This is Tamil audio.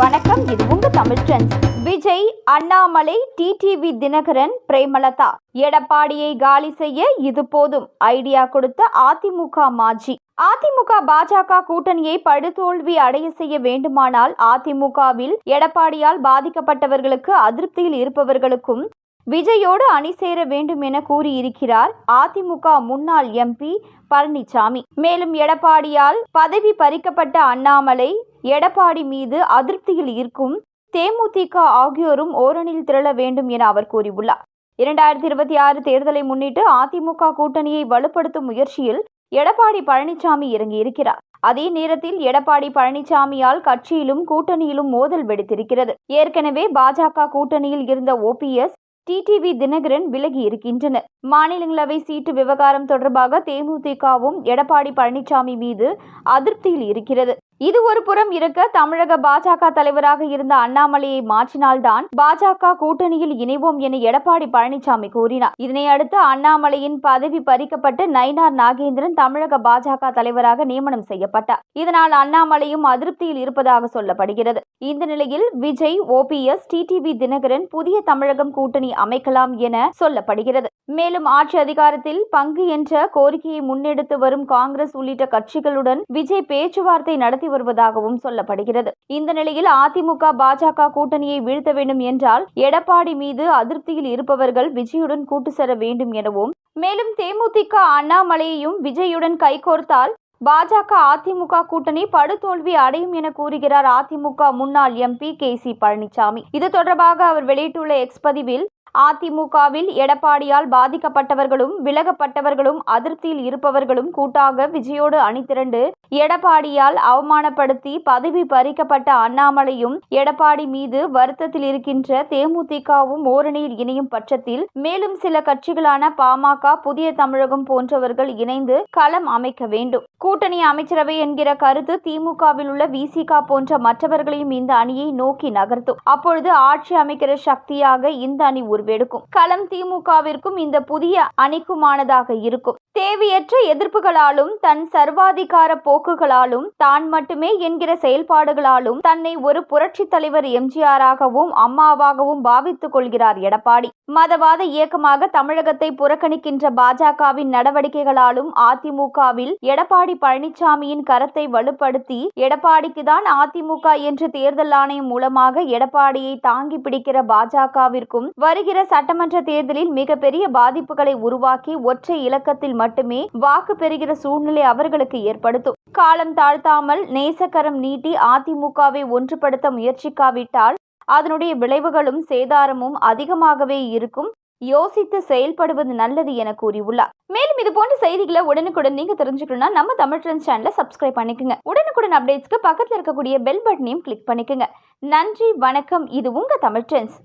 வணக்கம் இது உங்க தமிழ் ட்ரெண்ட்ஸ். விஜய் அண்ணாமலை டிடிவி தினகரன் பிரேமலதா. எடப்பாடியை காலி செய்ய இது போதும். ஐடியா கொடுத்த அதிமுக மாஜி. அதிமுக பாஜக கூட்டணியை படுதோல்வி அடைய செய்ய வேண்டுமானால் அதிமுகவில் எடப்பாடியால் பாதிக்கப்பட்டவர்களுக்கு அதிருப்தியில் இருப்பவர்களுக்கும் விஜயோடு அணி சேர வேண்டும் என கூறியிருக்கிறார் அதிமுக முன்னாள் எம்பி பழனிசாமி மேலும் எடப்பாடியால் பதவி பறிக்கப்பட்ட அண்ணாமலை எடப்பாடி மீது அதிருப்தியில் இருக்கும் தேமுதிக ஆகியோரும் ஓரணியில் திரள வேண்டும் என அவர் கூறியுள்ளார். இரண்டாயிரத்தி இருபத்தி ஆறு தேர்தலை முன்னிட்டு அதிமுக கூட்டணியை வலுப்படுத்தும் முயற்சியில் எடப்பாடி பழனிசாமி இறங்கியிருக்கிறார். அதே நேரத்தில் எடப்பாடி பழனிசாமியால் கட்சியிலும் கூட்டணியிலும் மோதல் வெடித்திருக்கிறது. ஏற்கனவே பாஜக கூட்டணியில் இருந்த ஓபிஎஸ் டிடிவி தினகரன் விலகி இருக்கின்றனர். மாநிலங்களவை சீட்டு விவகாரம் தொடர்பாக தேமுதிகவும் எடப்பாடி பழனிசாமி மீது அதிருப்தியில் இருக்கிறது. இது ஒரு புறம் இருக்க தமிழக பாஜக தலைவராக இருந்த அண்ணாமலையை மாற்றினால்தான் பாஜக கூட்டணியில் இணைவோம் என எடப்பாடி பழனிசாமி கூறினார். இதனை அடுத்து அண்ணாமலையின் பதவி பறிக்கப்பட்டு நயினார் நாகேந்திரன் தமிழக பாஜக தலைவராக நியமனம் செய்யப்பட்டார். இதனால் அண்ணாமலையும் அதிருப்தியில் இருப்பதாக சொல்லப்படுகிறது. இந்த நிலையில் விஜய் ஓபிஎஸ் டிடிவி தினகரன் புதிய தமிழகம் கூட்டணி அமைக்கலாம் என சொல்லப்படுகிறது. மேலும் ஆட்சி அதிகாரத்தில் பங்கு என்ற கோரிக்கையை முன்னெடுத்து வரும் காங்கிரஸ் உள்ளிட்ட கட்சிகளுடன் விஜய் பேச்சுவார்த்தை நடத்தி வருவதாகவும் சொல்லப்படுகிறது. இந்த நிலையில் அதிமுக பாஜக கூட்டணியை வீழ்த்த வேண்டும் என்றால் எடப்பாடி மீது அதிருப்தியில் இருப்பவர்கள் விஜயுடன் கூட்டு சேர வேண்டும் எனவும் மேலும் தேமுதிக அண்ணாமலையையும் விஜயுடன் கைகோர்த்தால் பாஜக அதிமுக கூட்டணி படுதோல்வி அடையும் என கூறுகிறார் அதிமுக முன்னாள் எம்பி கே சி பழனிசாமி இது தொடர்பாக அவர் வெளியிட்டுள்ள எக்ஸ் பதிவில் அதிமுகவில் எடப்பாடியால் பாதிக்கப்பட்டவர்களும் விலகப்பட்டவர்களும் அதிருப்தியில் இருப்பவர்களும் கூட்டாக விஜயோடு அணிதிரண்டு எடப்பாடியால் அவமானப்படுத்தி பதவி பறிக்கப்பட்ட அண்ணாமலையும் எடப்பாடி மீது வருத்தத்தில் இருக்கின்ற தேமுதிகவும் ஓரணியில் இணையும் பட்சத்தில் மேலும் சில கட்சிகளான பாமக புதிய தமிழகம் போன்றவர்கள் இணைந்து களம் அமைக்க வேண்டும். கூட்டணி அமைச்சரவை என்கிற கருத்து திமுகவில் உள்ள விசிக போன்ற மற்றவர்களையும் இந்த அணியை நோக்கி நகர்த்தும். அப்பொழுது ஆட்சி அமைக்கிற சக்தியாக இந்த அணி வெடிக்கும். களம் திமுகவிற்கும் இந்த புதிய அணிக்குமானதாக இருக்கும். தேவையற்ற எதிர்ப்புகளாலும் தன் சர்வாதிகார போக்குகளாலும் தான் மட்டுமே என்கிற செயல்பாடுகளாலும் தன்னை ஒரு புரட்சி தலைவர் எம்ஜிஆராகவும் அம்மாவாகவும் பாவித்துக் கொள்கிறார் எடப்பாடி. மதவாத இயக்கமாக தமிழகத்தை புறக்கணிக்கின்ற பாஜகவின் நடவடிக்கைகளாலும் அதிமுகவில் எடப்பாடி பழனிசாமியின் கரத்தை வலுப்படுத்தி எடப்பாடிக்கு தான் அதிமுக என்று தேர்தல் ஆணையம் மூலமாக எடப்பாடியை தாங்கி பிடிக்கிற பாஜகவிற்கும் வருகிற சட்டமன்ற தேர்தலில் மிகப்பெரிய பாதிப்புகளை உருவாக்கி ஒற்றை இலக்கத்தில் மட்டும் மட்டுமே வாக்கு பெறுகிற சூழ்நிலை அவர்களுக்கு ஏற்படுத்தும். காலம் தாழ்த்தாமல் நேசக்கரம் நீட்டி அதிமுகவை ஒன்றுபடுத்த முயற்சிக்காவிட்டால் அதனுடைய விளைவுகளும் சேதாரமும் அதிகமாகவே இருக்கும். யோசித்து செயல்படுவது நல்லது என கூறியுள்ளார். மேலும் இது போன்ற செய்திகளை உடனுக்குடன் நீங்க தெரிஞ்சுக்கணும்னா நம்ம தமிழ் ட்ரெண்ட்ஸ் சேனலை சப்ஸ்கிரைப் பண்ணிக்கோங்க. உடனுக்குடன் அப்டேட்ஸ்க்கு பக்கத்தில் இருக்கக்கூடிய பெல் பட்டனையும் கிளிக் பண்ணிக்கோங்க. நன்றி வணக்கம். இது உங்க தமிழ் ட்ரெண்ட்ஸ்.